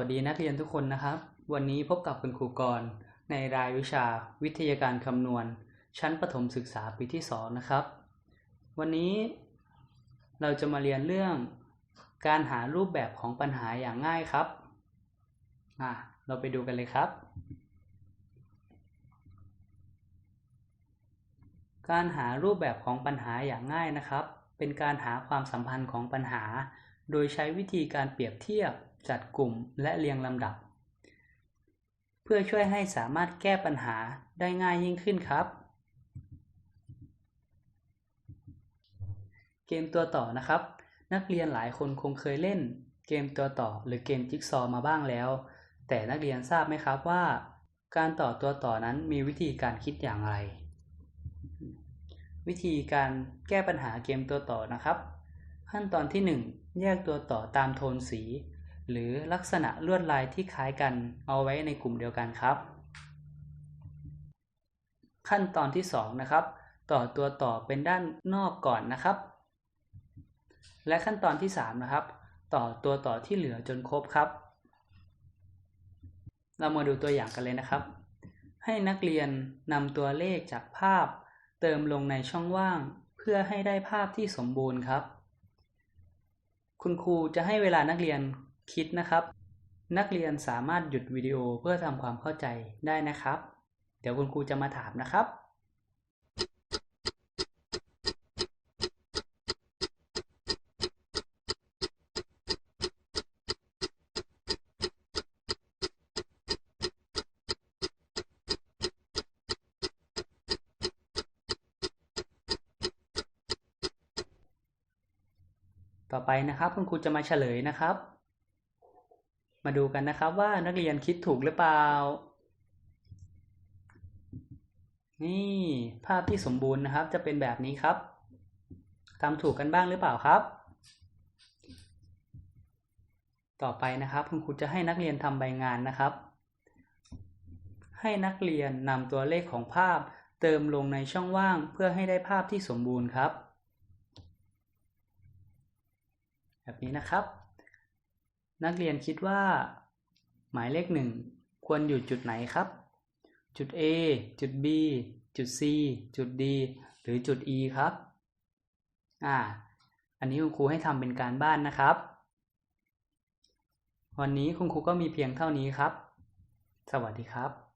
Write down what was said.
วัสดีนักเรียนทุกคนนะครับ วันนี้พบกับคุณครูกรณ์ในรายวิชาวิทยาการคำนวณ ชั้นประถมศึกษาปีที่ 2 นะครับ วันนี้เราจะมาเรียนเรื่องการหารูปแบบของปัญหาอย่างง่ายครับอะเราไปดูกันเลยครับ การหารูปแบบของปัญหาอย่างง่ายนะครับ เป็นการหาความสัมพันธ์ของปัญหา โดยใช้วิธีการเปรียบเทียบ จัดกลุ่มและเรียงลำดับ เพื่อช่วยให้สามารถแก้ปัญหาได้ง่ายยิ่งขึ้นครับ เกมตัวต่อนะครับ นักเรียนหลายคนคงเคยเล่น เกมตัวต่อหรือเกมจิ๊กซอว์มาบ้างแล้ว แต่นักเรียนทราบไหมครับว่า การต่อตัวต่อนั้นมีวิธีการคิดอย่างไร วิธีการแก้ปัญหาเกมตัวต่อนะครับ ขั้นตอนที่ 1 แยกตัวต่อตามโทนสี หรือลักษณะลวดลายที่คล้ายกันเอาไว้ในกลุ่มเดียวกันครับ ขั้นตอนที่ 2 นะครับ ต่อตัวต่อเป็นด้านนอกก่อนนะครับ และขั้นตอนที่ 3 นะครับ ต่อตัวต่อที่เหลือจนครบครับ เรามาดูตัวอย่างกันเลยนะครับ ให้นักเรียนนำตัวเลขจากภาพ เติมลงในช่องว่าง เพื่อให้ได้ภาพที่สมบูรณ์ครับ คุณครูจะให้เวลานักเรียน คิดนะครับ นักเรียนสามารถหยุดวิดีโอเพื่อทำความเข้าใจได้นะครับ เดี๋ยวคุณครูจะมาถามนะครับต่อไปนะครับคุณครูจะมาเฉลยนะครับ มาดูกันนะครับว่านักเรียนคิดถูกหรือเปล่า นี่ภาพที่สมบูรณ์นะครับ จะเป็นแบบนี้ครับทำถูกกันบ้างหรือเปล่าครับ ต่อไปนะครับคุณครูจะให้นักเรียนทำใบงานนะครับ ให้นักเรียนนำตัวเลขของภาพเติมลงในช่องว่างเพื่อให้ได้ภาพที่สมบูรณ์ครับ แบบนี้นะครับ นักเรียนคิดว่า หมายเลขหนึ่งควรอยู่จุดไหนครับ จุด A จุด B จุด C จุด D หรือจุด E ครับ อ่า อันนี้คุณครูให้ทำเป็นการบ้านนะครับ วันนี้คุณครูก็มีเพียงเท่านี้ครับ สวัสดีครับ